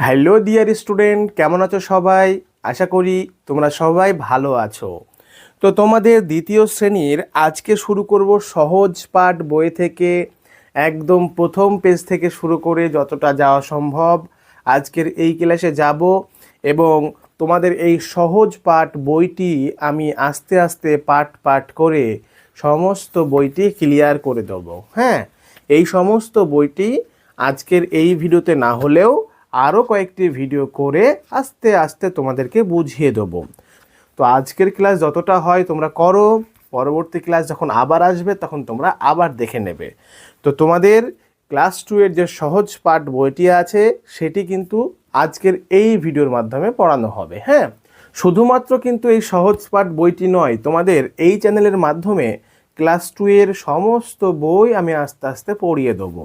Hello dear student কেমন আছো সবাই? আশা করি তোমরা সবাই ভালো আছো। তো তোমাদের দ্বিতীয় শ্রেণির আজকে শুরু করব সহজ পাঠ বই থেকে। একদম প্রথম পেজ থেকে শুরু করে যতটা যাওয়া সম্ভব। আজকের এই ক্লাসে যাব এবং তোমাদের এই সহজ পাঠ বইটি আমি আস্তে আস্তে পাঠ পাঠ করে সমস্ত বইটি ক্লিয়ার করে দেবো। হ্যাঁ এই সমস্ত বইটি আজকের এই ভিডিওতে না হলেও আরও কয়েকটি ভিডিও করে আস্তে আস্তে তোমাদেরকে বুঝিয়ে দেবো। তো আজকের ক্লাস যতটা হয় তোমরা করো, পরবর্তী ক্লাস যখন আবার আসবে তখন তোমরা আবার দেখে নেবে। তো তোমাদের ক্লাস টু এর যে সহজ পাঠ বইটি আছে, সেটি কিন্তু আজকের এই ভিডিওর মাধ্যমে পড়ানো হবে হ্যাঁ? শুধুমাত্র কিন্তু এই সহজ পাঠ বইটি নয়, তোমাদের এই চ্যানেলের মাধ্যমে ক্লাস টু এর সমস্ত বই আমি আস্তে আস্তে পড়িয়ে দেবো।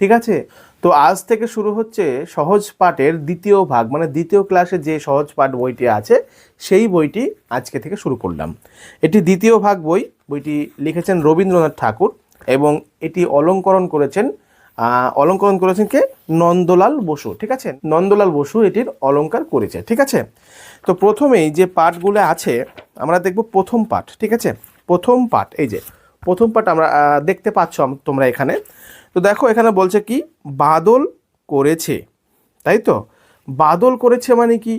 ঠিক আছে? তো আজ থেকে শুরু হচ্ছে সহজ পাঠের দ্বিতীয় ভাগ মানে দ্বিতীয় ক্লাসে যে সহজ পাঠ বইটি আছে, সেই বইটি আজকে থেকে শুরু করলাম। এটি দ্বিতীয় ভাগ বই, বইটি লিখেছেন রবীন্দ্রনাথ ঠাকুর এবং এটি অলঙ্করণ করেছেন অলঙ্করণ করেছেন কে? নন্দলাল বসু, ঠিক আছে? নন্দলাল বসু এটির অলঙ্কার করেছে, ঠিক আছে? তো প্রথমেই যে পাঠগুলো আছে, আমরা দেখব প্রথম পাঠ, ঠিক আছে? প্রথম পাঠ, এই যে প্রথম পাঠ আমরা দেখতে পাচ্ছ তোমরা এখানে। তো দেখো, এখানে বলছে কি, বাদল করেছে। তাই তো? বাদল করেছে মানে কি?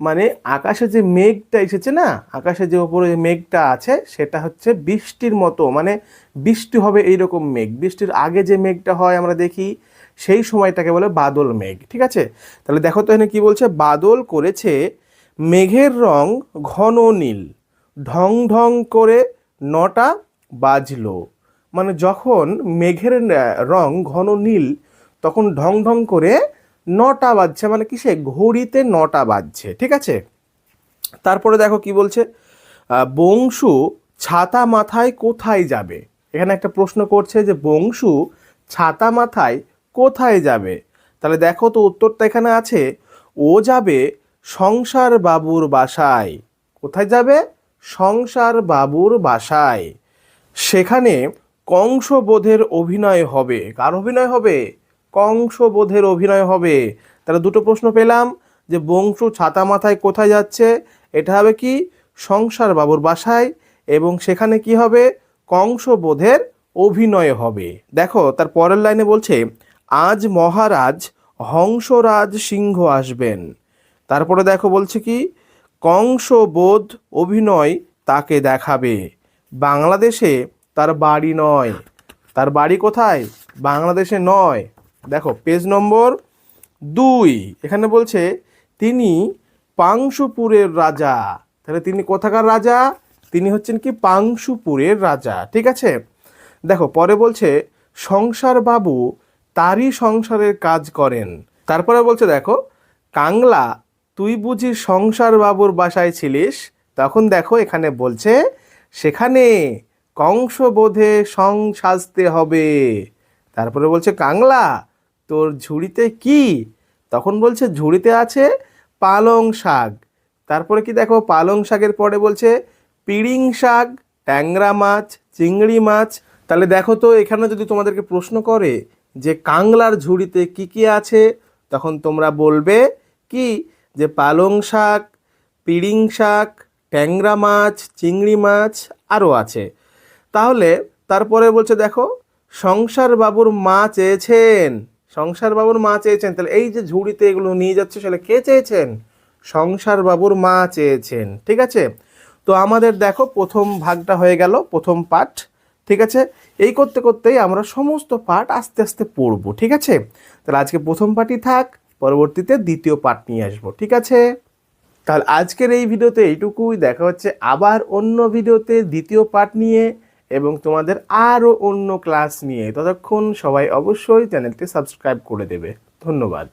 মানে আকাশে যে মেঘটা এসেছে না, আকাশে যে ওপরে যে মেঘটা আছে, সেটা হচ্ছে বৃষ্টির মতো। মানে বৃষ্টি হবে এইরকম মেঘ। বৃষ্টির আগে যে মেঘটা হয় আমরা দেখি, সেই সময়টাকে বলে বাদল মেঘ। ঠিক আছে? তাহলে দেখো তো এখানে কি বলছে, বাদল করেছে মেঘের রং ঘন নীল। ঢং ঢং করে নটা বাজলো। মানে যখন মেঘের রং ঘন নীল, তখন ঢং ঢং করে নটা বাজছে মানে কিসে? ঘড়িতে নটা বাজছে, ঠিক আছে? তারপরে দেখো কি বলছে? বংশু ছাতা মাথায় কোথায় যাবে? এখানে একটা প্রশ্ন করছে যে, বংশু ছাতা মাথায় কোথায় যাবে? তাহলে দেখো তো উত্তরটা এখানে আছে, ও যাবে সংসার বাবুর বাসায়। কোথায় যাবে? সংসার বাবুর বাসায়। সেখানে কংসবোধের অভিনয় হবে। কার অভিনয় হবে? কংসবোধের অভিনয় হবে। তাহলে দুটো প্রশ্ন পেলাম, যে বংশ ছাতা মাথায় কোথায় যাচ্ছে? এটা হবে কি? সংসার বাবুর বাসায়। এবং সেখানে কি হবে? কংসবোধের অভিনয় হবে। দেখো, তার পরের লাইনে বলছে, আজ মহারাজ হংসরাজ সিংহ আসবেন। তারপরে দেখো বলছে কি, কংসবোধ অভিনয় তাকে দেখাবে। বাংলাদেশে তার বাড়ি নয়। তার বাড়ি কোথায়? বাংলাদেশে নয়। দেখো পেজ নম্বর দুই। এখানে বলছে, তিনি পাংশুপুরের রাজা। তাহলে তিনি কোথাকার রাজা? তিনি হচ্ছেন কি? পাংশুপুরের রাজা। ঠিক আছে? দেখো, পরে বলছে সংসার বাবু তারই সংসারের কাজ করেন। তারপরে বলছে, দেখো, কাংলা, তুই বুঝি সংসার বাবুর বাসায় ছিলিস? তখন দেখো, এখানে বলছে সেখানে কংসবোধে সং সাজতে হবে। তারপরে বলছে, কাংলা, তোর ঝুড়িতে কি? তখন বলছে, ঝুড়িতে আছে পালং শাক। তারপরে কি দেখো, পালং শাকের পরে বলছে, পিড়িং শাক, ট্যাংরা মাছ, চিংড়ি মাছ। তাহলে দেখো তো, এখানে যদি তোমাদেরকে প্রশ্ন করে যে কাংলার ঝুড়িতে কি কি আছে, তখন তোমরা বলবে কি? যে পালং শাক, পিড়িং শাক ট্যাংরা মাছ, চিংড়ি মাছ আরও আছে। তাহলে তারপরে বলছে, দেখো, সংসার বাবুর মা চেয়েছেন। সংসার বাবুর মা চেয়েছেন। তাহলে এই যে ঝুড়িতে এগুলো নিয়ে যাচ্ছে, সেটা কে চেয়েছেন? সংসার বাবুর মা চেয়েছেন। ঠিক আছে? তো আমাদের দেখো, প্রথম ভাগটা হয়ে গেল, প্রথম পাঠ। ঠিক আছে? এই করতে করতেই আমরা সমস্ত পাঠ আস্তে আস্তে পড়ব। ঠিক আছে? তাহলে আজকে প্রথম পাঠই থাক, পরবর্তীতে দ্বিতীয় পাঠ নিয়ে আসব। ঠিক আছে? তাহলে আজকের এই ভিডিওতে এইটুকুই। দেখা হচ্ছে আবার অন্য ভিডিওতে দ্বিতীয় পার্ট নিয়ে এবং তোমাদের আরও অন্য ক্লাস নিয়ে। ততক্ষণ সবাই অবশ্যই চ্যানেলটি সাবস্ক্রাইব করে দেবে। ধন্যবাদ।